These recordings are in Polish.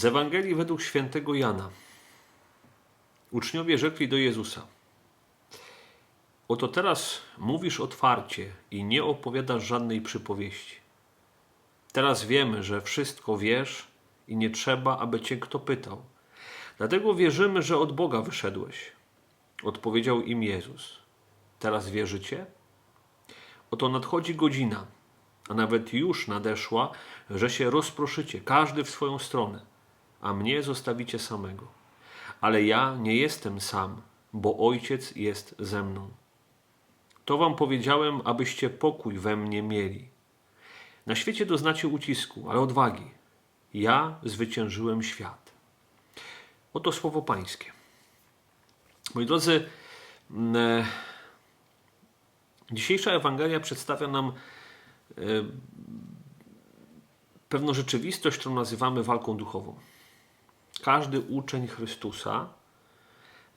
Z Ewangelii według świętego Jana. Uczniowie rzekli do Jezusa: Oto teraz mówisz otwarcie i nie opowiadasz żadnej przypowieści. Teraz wiemy, że wszystko wiesz i nie trzeba, aby cię kto pytał. Dlatego wierzymy, że od Boga wyszedłeś. Odpowiedział im Jezus. Teraz wierzycie? Oto nadchodzi godzina, a nawet już nadeszła, że się rozproszycie, każdy w swoją stronę, a mnie zostawicie samego. Ale ja nie jestem sam, bo Ojciec jest ze mną. To wam powiedziałem, abyście pokój we mnie mieli. Na świecie doznacie ucisku, ale odwagi. Ja zwyciężyłem świat. Oto słowo Pańskie. Moi drodzy, mm, e, dzisiejsza Ewangelia przedstawia nam e, pewną rzeczywistość, którą nazywamy walką duchową. Każdy uczeń Chrystusa,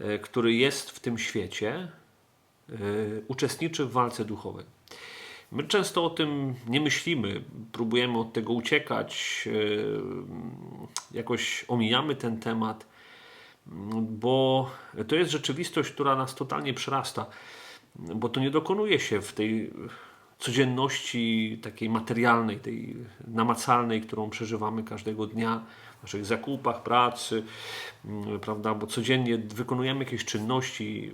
e, który jest w tym świecie, uczestniczy w walce duchowej. My często o tym nie myślimy, próbujemy od tego uciekać, jakoś omijamy ten temat, bo to jest rzeczywistość, która nas totalnie przerasta, bo to nie dokonuje się w tej codzienności takiej materialnej, tej namacalnej, którą przeżywamy każdego dnia w naszych zakupach, pracy, prawda, bo codziennie wykonujemy jakieś czynności,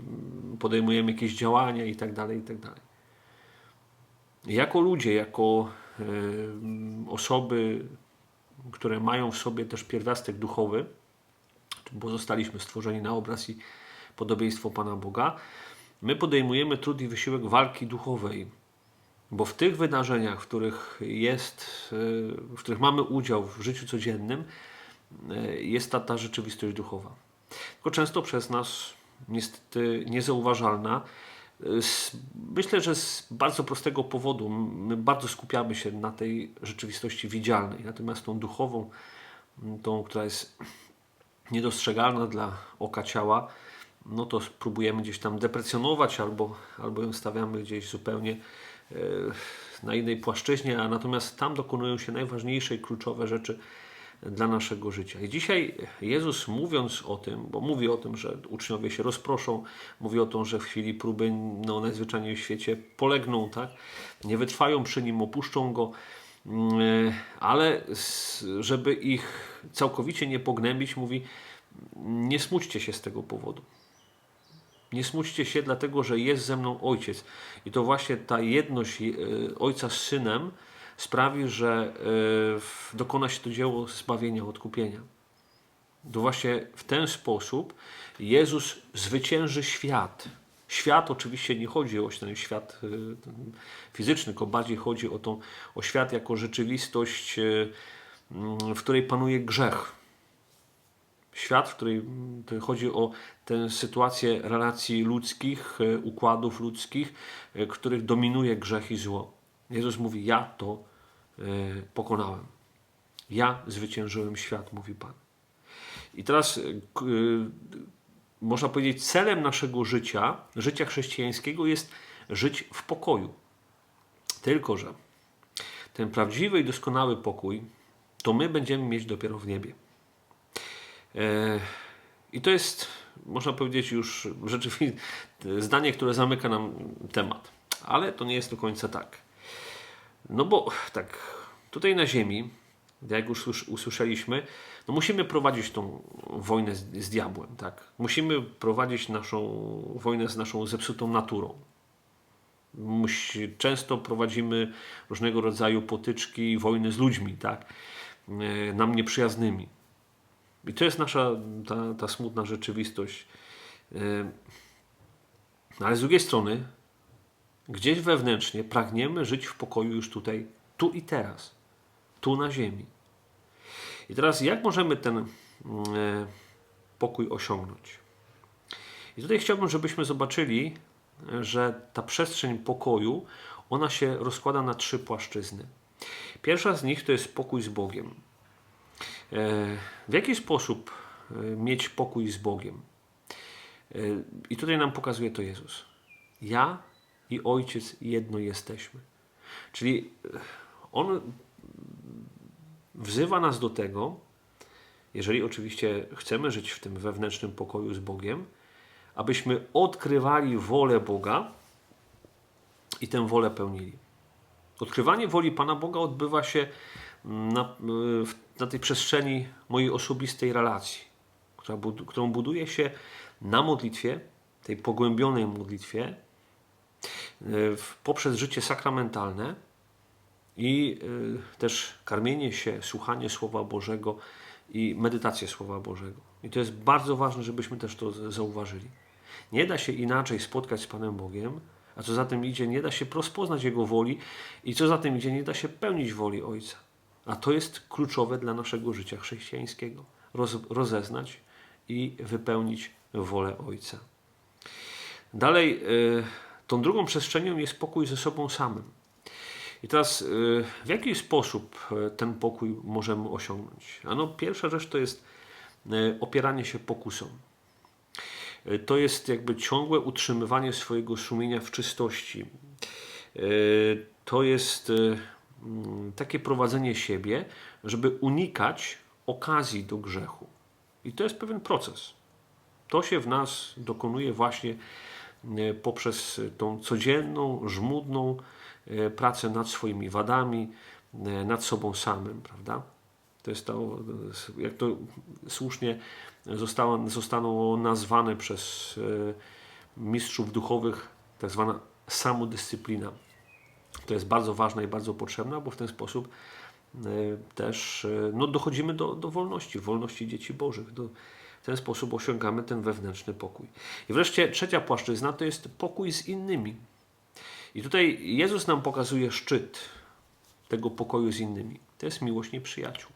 podejmujemy jakieś działania itd., itd. Jako ludzie, jako e, osoby, które mają w sobie też pierwiastek duchowy, bo zostaliśmy stworzeni na obraz i podobieństwo Pana Boga, my podejmujemy trud i wysiłek walki duchowej. Bo w tych wydarzeniach, w których jest, e, w których mamy udział w życiu codziennym, e, jest ta, ta rzeczywistość duchowa. Tylko często przez nas niestety niezauważalna. Myślę, że z bardzo prostego powodu my bardzo skupiamy się na tej rzeczywistości widzialnej, natomiast tą duchową, tą, która jest niedostrzegalna dla oka ciała, no to próbujemy gdzieś tam deprecjonować albo, albo ją stawiamy gdzieś zupełnie na innej płaszczyźnie, a natomiast tam dokonują się najważniejsze i kluczowe rzeczy dla naszego życia. I dzisiaj Jezus mówiąc o tym, bo mówi o tym, że uczniowie się rozproszą, mówi o tym, że w chwili próby no, najzwyczajniej w świecie polegną, tak? nie wytrwają przy nim, opuszczą go, mm, ale żeby ich całkowicie nie pognębić, mówi nie smućcie się z tego powodu. Nie smućcie się, dlatego że jest ze mną Ojciec. I to właśnie ta jedność e, Ojca z Synem sprawi, że e, dokona się to dzieło zbawienia, odkupienia. To właśnie w ten sposób Jezus zwycięży świat. Świat oczywiście nie chodzi o ten świat e, fizyczny, tylko bardziej chodzi o, tą, o świat jako rzeczywistość, w której panuje grzech świat, w którym chodzi o tę sytuację relacji ludzkich, e, układów ludzkich, e, których dominuje grzech i zło. Jezus mówi: Ja to e, pokonałem. Ja zwyciężyłem świat, mówi Pan. I teraz można powiedzieć, celem naszego życia, życia chrześcijańskiego jest żyć w pokoju. Tylko, że ten prawdziwy i doskonały pokój to my będziemy mieć dopiero w niebie. E, I to jest, można powiedzieć, już rzeczywiście zdanie, które zamyka nam temat. Ale to nie jest do końca tak. No bo tak, tutaj na Ziemi, jak już usłyszeliśmy, no musimy prowadzić tą wojnę z, z diabłem. Tak? Musimy prowadzić naszą wojnę z naszą zepsutą naturą. Musi, często prowadzimy różnego rodzaju potyczki, wojny z ludźmi, tak? E, nam nieprzyjaznymi. I to jest nasza ta, ta smutna rzeczywistość. Ale z drugiej strony, gdzieś wewnętrznie pragniemy żyć w pokoju już tutaj, tu i teraz, tu na ziemi. I teraz, jak możemy ten e, pokój osiągnąć? I tutaj chciałbym, żebyśmy zobaczyli, że ta przestrzeń pokoju, ona się rozkłada na trzy płaszczyzny. Pierwsza z nich to jest pokój z Bogiem. E, w jaki sposób e, mieć pokój z Bogiem? E, I tutaj nam pokazuje to Jezus. Ja i Ojciec jedno jesteśmy. Czyli On wzywa nas do tego, jeżeli oczywiście chcemy żyć w tym wewnętrznym pokoju z Bogiem, abyśmy odkrywali wolę Boga i tę wolę pełnili. Odkrywanie woli Pana Boga odbywa się na, na tej przestrzeni mojej osobistej relacji, która, którą buduje się na modlitwie, tej pogłębionej modlitwie, poprzez życie sakramentalne i też karmienie się, słuchanie Słowa Bożego i medytację Słowa Bożego. I to jest bardzo ważne, żebyśmy też to zauważyli. Nie da się inaczej spotkać z Panem Bogiem, a co za tym idzie, nie da się rozpoznać Jego woli i co za tym idzie, nie da się pełnić woli Ojca. A to jest kluczowe dla naszego życia chrześcijańskiego. Roz, rozeznać i wypełnić wolę Ojca. Dalej, y, tą drugą przestrzenią jest pokój ze sobą samym. I teraz, y, w jaki sposób y, ten pokój możemy osiągnąć? Ano, pierwsza rzecz to jest opieranie się pokusom. To jest jakby ciągłe utrzymywanie swojego sumienia w czystości. To jest takie prowadzenie siebie, żeby unikać okazji do grzechu. I to jest pewien proces. To się w nas dokonuje właśnie e, poprzez tą codzienną, żmudną e, pracę nad swoimi wadami, e, nad sobą samym, prawda? To jest to, jak to słusznie zostało, zostało nazwane przez mistrzów duchowych, tak zwana samodyscyplina. To jest bardzo ważna i bardzo potrzebna, bo w ten sposób też no, dochodzimy do, do wolności, wolności dzieci Bożych. Do, w ten sposób osiągamy ten wewnętrzny pokój. I wreszcie trzecia płaszczyzna to jest pokój z innymi. I tutaj Jezus nam pokazuje szczyt tego pokoju z innymi. To jest miłość nieprzyjaciół.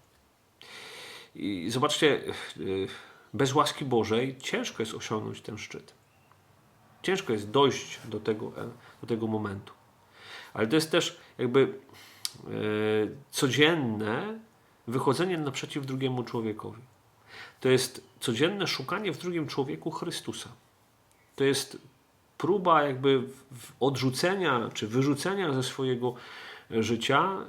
I zobaczcie, y, bez łaski Bożej ciężko jest osiągnąć ten szczyt. Ciężko jest dojść do tego, e, do tego momentu. Ale to jest też jakby e, codzienne wychodzenie naprzeciw drugiemu człowiekowi. To jest codzienne szukanie w drugim człowieku Chrystusa. To jest próba jakby odrzucenia czy wyrzucenia ze swojego życia e,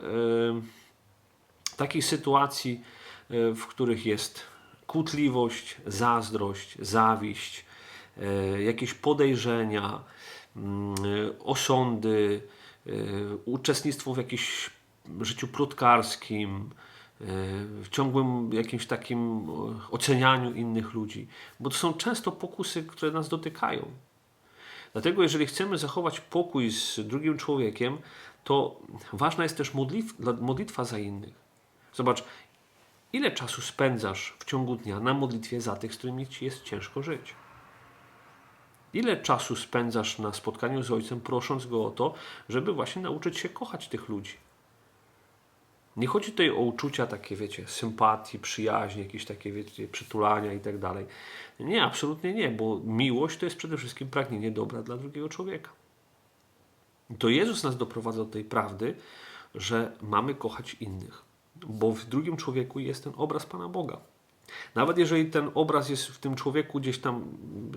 takich sytuacji, e, w których jest kłótliwość, zazdrość, zawiść, jakieś podejrzenia, mm, osądy, uczestnictwo w jakimś życiu plotkarskim, w ciągłym jakimś takim ocenianiu innych ludzi, bo to są często pokusy, które nas dotykają. Dlatego, jeżeli chcemy zachować pokój z drugim człowiekiem, to ważna jest też modlitwa, modlitwa za innych. Zobacz, ile czasu spędzasz w ciągu dnia na modlitwie za tych, z którymi ci jest ciężko żyć. Ile czasu spędzasz na spotkaniu z Ojcem, prosząc Go o to, żeby właśnie nauczyć się kochać tych ludzi? Nie chodzi tutaj o uczucia takie, wiecie, sympatii, przyjaźni, jakieś takie, wiecie, przytulania i tak dalej. Nie, absolutnie nie, bo miłość to jest przede wszystkim pragnienie dobra dla drugiego człowieka. To Jezus nas doprowadza do tej prawdy, że mamy kochać innych, bo w drugim człowieku jest ten obraz Pana Boga. Nawet jeżeli ten obraz jest w tym człowieku gdzieś tam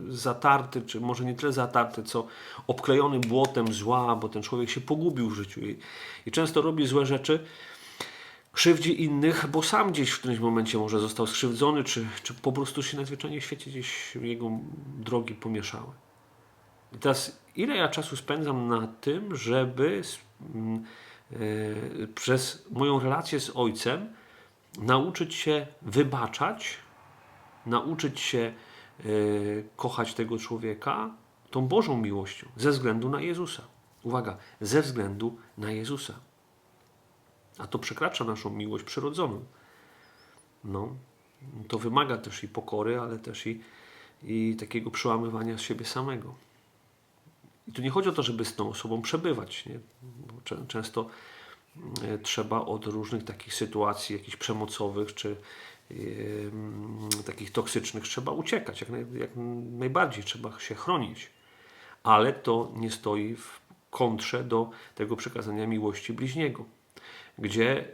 zatarty, czy może nie tyle zatarty, co obklejony błotem zła, bo ten człowiek się pogubił w życiu i, i często robi złe rzeczy, krzywdzi innych, bo sam gdzieś w którymś momencie może został skrzywdzony, czy, czy po prostu się najzwyczajniej w świecie gdzieś jego drogi pomieszały. I teraz, ile ja czasu spędzam na tym, żeby yy, przez moją relację z Ojcem nauczyć się wybaczać, nauczyć się yy, kochać tego człowieka tą Bożą miłością, ze względu na Jezusa. Uwaga, ze względu na Jezusa. A to przekracza naszą miłość przyrodzoną. No, to wymaga też i pokory, ale też i, i takiego przełamywania z siebie samego. I tu nie chodzi o to, żeby z tą osobą przebywać. Nie? Bo często e, trzeba od różnych takich sytuacji, jakichś przemocowych czy yy, takich toksycznych, trzeba uciekać. Jak, naj, jak najbardziej trzeba się chronić. Ale to nie stoi w kontrze do tego przekazania miłości bliźniego gdzie e,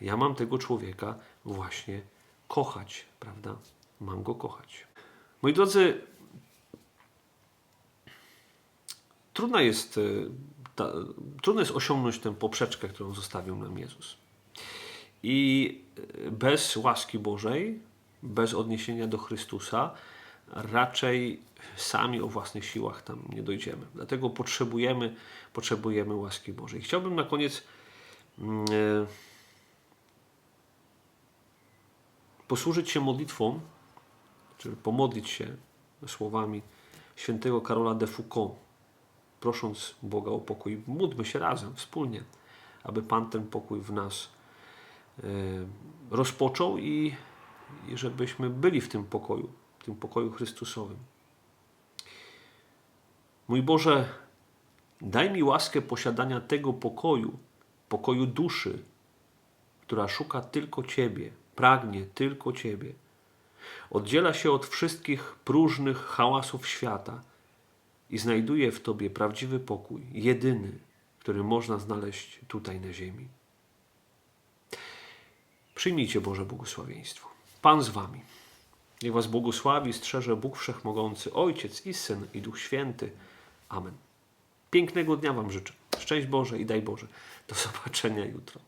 ja mam tego człowieka właśnie kochać, prawda? Mam go kochać. Moi drodzy, trudno jest, e, ta, trudno jest osiągnąć tę poprzeczkę, którą zostawił nam Jezus. I e, bez łaski Bożej bez odniesienia do Chrystusa, raczej sami o własnych siłach tam nie dojdziemy. Dlatego potrzebujemy, potrzebujemy łaski Bożej. Chciałbym na koniec e, posłużyć się modlitwą, czyli pomodlić się słowami świętego Karola de Foucault, prosząc Boga o pokój. Módlmy się razem, wspólnie, aby Pan ten pokój w nas e, rozpoczął i, i żebyśmy byli w tym pokoju, w tym pokoju Chrystusowym. Mój Boże, daj mi łaskę posiadania tego pokoju, pokoju duszy, która szuka tylko Ciebie, pragnie tylko Ciebie. Oddziela się od wszystkich próżnych hałasów świata i znajduje w Tobie prawdziwy pokój, jedyny, który można znaleźć tutaj na ziemi. Przyjmijcie Boże błogosławieństwo. Pan z Wami. Niech Was błogosławi, strzeże Bóg Wszechmogący, Ojciec i Syn i Duch Święty. Amen. Pięknego dnia Wam życzę. Szczęść Boże i daj Boże. Do zobaczenia jutro.